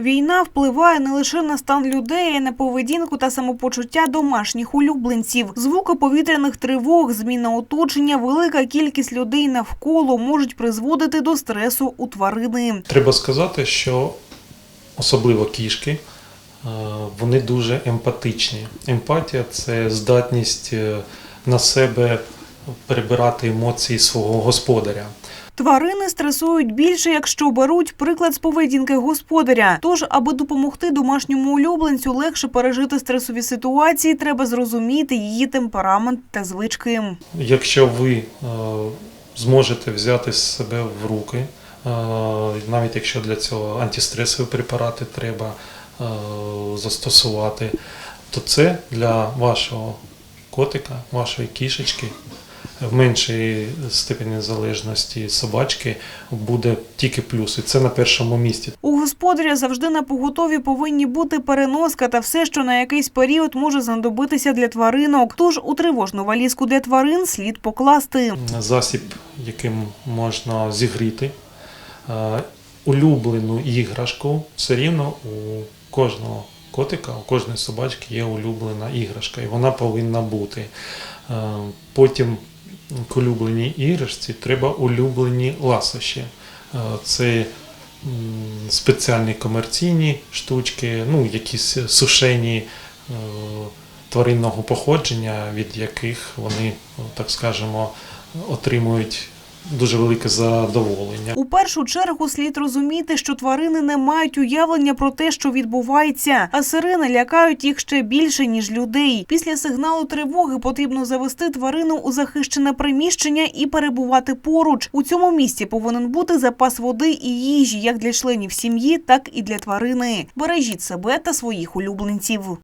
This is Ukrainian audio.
Війна впливає не лише на стан людей, а й на поведінку та самопочуття домашніх улюбленців. Звуки повітряних тривог, зміна оточення, велика кількість людей навколо можуть призводити до стресу у тварини. Треба сказати, що особливо кішки, е, вони дуже емпатичні. Емпатія це здатність е, на себе перебирати емоції свого господаря. Тварини стресують більше, якщо беруть приклад з поведінки господаря. Тож, аби допомогти домашньому улюбленцю легше пережити стресові ситуації, треба зрозуміти її темперамент та звички. Якщо ви е, зможете взяти себе в руки, е, навіть якщо для цього антистресові препарати треба е, застосувати, то це для вашого котика, вашої кішечки в меншій степені залежності собачки буде тільки плюс. І це на першому місці. У господаря завжди на поготові повинні бути переноска та все, що на якийсь період може знадобитися для тваринок. Тож у тривожну валізку для тварин слід покласти. засіб, яким можна зігріти е, улюблену іграшку. Все рівно у кожного котика, у кожної собачки є улюблена іграшка, і вона повинна бути. Е, Потім к улюбленій іграшці треба улюблені ласощі. Е, Це спеціальні комерційні штучки, ну, якісь сушені е, тваринного походження, від яких вони, так скажемо, отримують дуже велике задоволення. У першу чергу слід розуміти, що тварини не мають уявлення про те, що відбувається, а сирени лякають їх ще більше ніж людей. Після сигналу тривоги потрібно завести тварину у захищене приміщення і перебувати поруч. У цьому місці повинен бути запас води і їжі як для членів сім'ї, так і для тварини. Бережіть себе та своїх улюбленців.